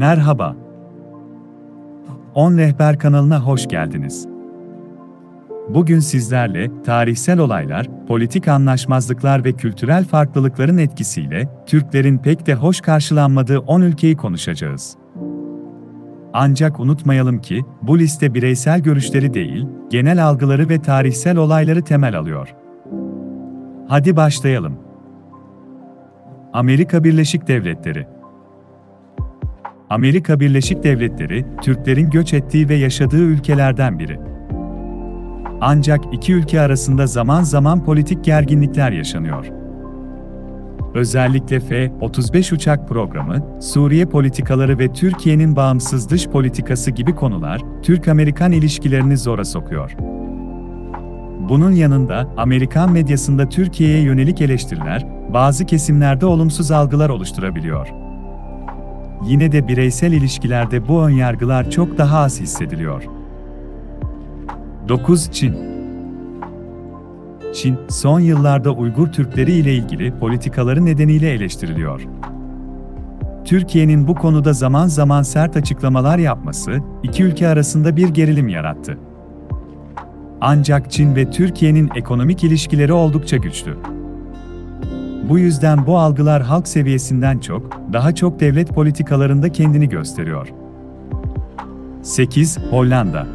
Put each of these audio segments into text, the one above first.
Merhaba. 10 Rehber kanalına hoş geldiniz. Bugün sizlerle tarihsel olaylar, politik anlaşmazlıklar ve kültürel farklılıkların etkisiyle Türklerin pek de hoş karşılanmadığı 10 ülkeyi konuşacağız. Ancak unutmayalım ki bu liste bireysel görüşleri değil, genel algıları ve tarihsel olayları temel alıyor. Hadi başlayalım. Amerika Birleşik Devletleri Amerika Birleşik Devletleri, Türklerin göç ettiği ve yaşadığı ülkelerden biri. Ancak iki ülke arasında zaman zaman politik gerginlikler yaşanıyor. Özellikle F-35 uçak programı, Suriye politikaları ve Türkiye'nin bağımsız dış politikası gibi konular, Türk-Amerikan ilişkilerini zora sokuyor. Bunun yanında, Amerikan medyasında Türkiye'ye yönelik eleştiriler, bazı kesimlerde olumsuz algılar oluşturabiliyor. Yine de bireysel ilişkilerde bu önyargılar çok daha az hissediliyor. 9. Çin Çin, son yıllarda Uygur Türkleri ile ilgili politikaları nedeniyle eleştiriliyor. Türkiye'nin bu konuda zaman zaman sert açıklamalar yapması, iki ülke arasında bir gerilim yarattı. Ancak Çin ve Türkiye'nin ekonomik ilişkileri oldukça güçlü. Bu yüzden bu algılar halk seviyesinden çok, daha çok devlet politikalarında kendini gösteriyor. 8. Hollanda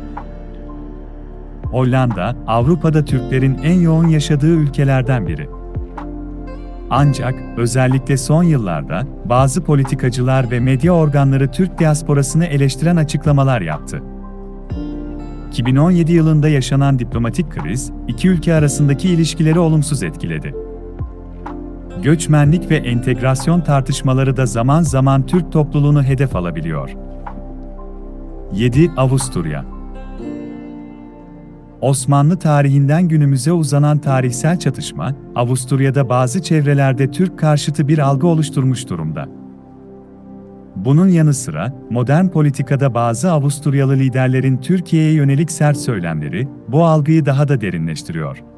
Hollanda, Avrupa'da Türklerin en yoğun yaşadığı ülkelerden biri. Ancak, özellikle son yıllarda, bazı politikacılar ve medya organları Türk diasporasını eleştiren açıklamalar yaptı. 2017 yılında yaşanan diplomatik kriz, iki ülke arasındaki ilişkileri olumsuz etkiledi. Göçmenlik ve entegrasyon tartışmaları da zaman zaman Türk topluluğunu hedef alabiliyor. 7. Avusturya Osmanlı tarihinden günümüze uzanan tarihsel çatışma, Avusturya'da bazı çevrelerde Türk karşıtı bir algı oluşturmuş durumda. Bunun yanı sıra, modern politikada bazı Avusturyalı liderlerin Türkiye'ye yönelik sert söylemleri, bu algıyı daha da derinleştiriyor.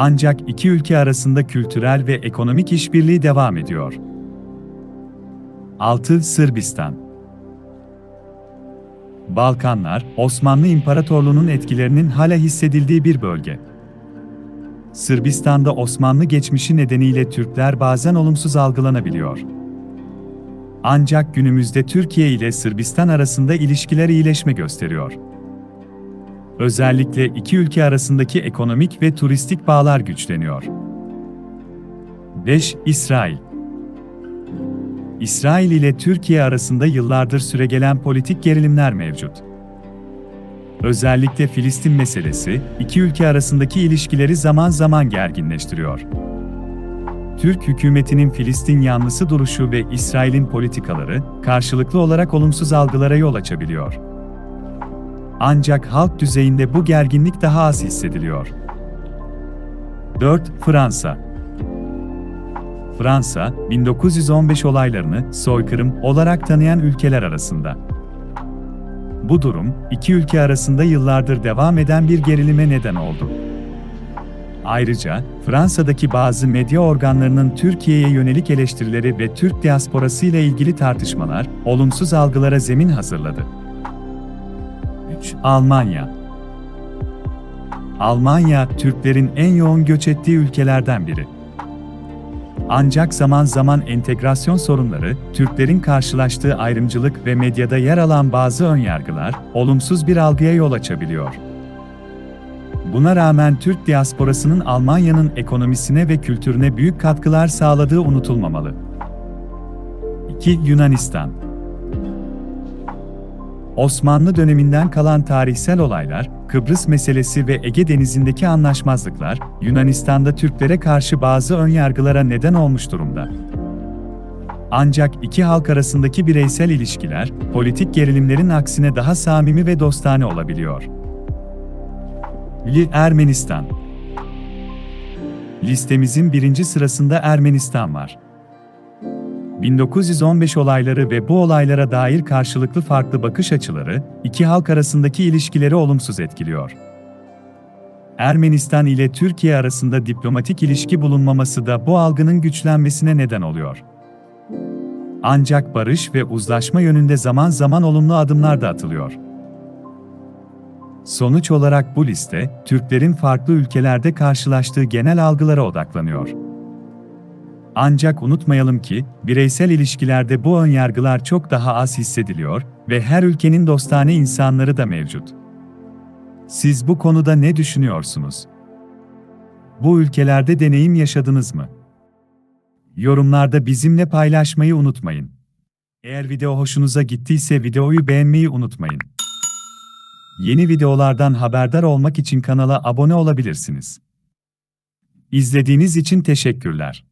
Ancak iki ülke arasında kültürel ve ekonomik işbirliği devam ediyor. 6. Sırbistan Balkanlar, Osmanlı İmparatorluğu'nun etkilerinin hala hissedildiği bir bölge. Sırbistan'da Osmanlı geçmişi nedeniyle Türkler bazen olumsuz algılanabiliyor. Ancak günümüzde Türkiye ile Sırbistan arasında ilişkiler iyileşme gösteriyor. Özellikle iki ülke arasındaki ekonomik ve turistik bağlar güçleniyor. 5. İsrail İsrail ile Türkiye arasında yıllardır süregelen politik gerilimler mevcut. Özellikle Filistin meselesi, iki ülke arasındaki ilişkileri zaman zaman gerginleştiriyor. Türk hükümetinin Filistin yanlısı duruşu ve İsrail'in politikaları, karşılıklı olarak olumsuz algılara yol açabiliyor. Ancak halk düzeyinde bu gerginlik daha az hissediliyor. 4. Fransa Fransa, 1915 olaylarını soykırım olarak tanıyan ülkeler arasında. Bu durum, iki ülke arasında yıllardır devam eden bir gerilime neden oldu. Ayrıca, Fransa'daki bazı medya organlarının Türkiye'ye yönelik eleştirileri ve Türk diasporası ile ilgili tartışmalar, olumsuz algılara zemin hazırladı. 3. Almanya Almanya, Türklerin en yoğun göç ettiği ülkelerden biri. Ancak zaman zaman entegrasyon sorunları, Türklerin karşılaştığı ayrımcılık ve medyada yer alan bazı önyargılar, olumsuz bir algıya yol açabiliyor. Buna rağmen Türk diasporasının Almanya'nın ekonomisine ve kültürüne büyük katkılar sağladığı unutulmamalı. 2. Yunanistan Osmanlı döneminden kalan tarihsel olaylar, Kıbrıs meselesi ve Ege Denizi'ndeki anlaşmazlıklar, Yunanistan'da Türklere karşı bazı önyargılara neden olmuş durumda. Ancak iki halk arasındaki bireysel ilişkiler, politik gerilimlerin aksine daha samimi ve dostane olabiliyor. Li Ermenistan Listemizin birinci sırasında Ermenistan var. 1915 olayları ve bu olaylara dair karşılıklı farklı bakış açıları, iki halk arasındaki ilişkileri olumsuz etkiliyor. Ermenistan ile Türkiye arasında diplomatik ilişki bulunmaması da bu algının güçlenmesine neden oluyor. Ancak barış ve uzlaşma yönünde zaman zaman olumlu adımlar da atılıyor. Sonuç olarak bu liste, Türklerin farklı ülkelerde karşılaştığı genel algılara odaklanıyor. Ancak unutmayalım ki, bireysel ilişkilerde bu önyargılar çok daha az hissediliyor ve her ülkenin dostane insanları da mevcut. Siz bu konuda ne düşünüyorsunuz? Bu ülkelerde deneyim yaşadınız mı? Yorumlarda bizimle paylaşmayı unutmayın. Eğer video hoşunuza gittiyse videoyu beğenmeyi unutmayın. Yeni videolardan haberdar olmak için kanala abone olabilirsiniz. İzlediğiniz için teşekkürler.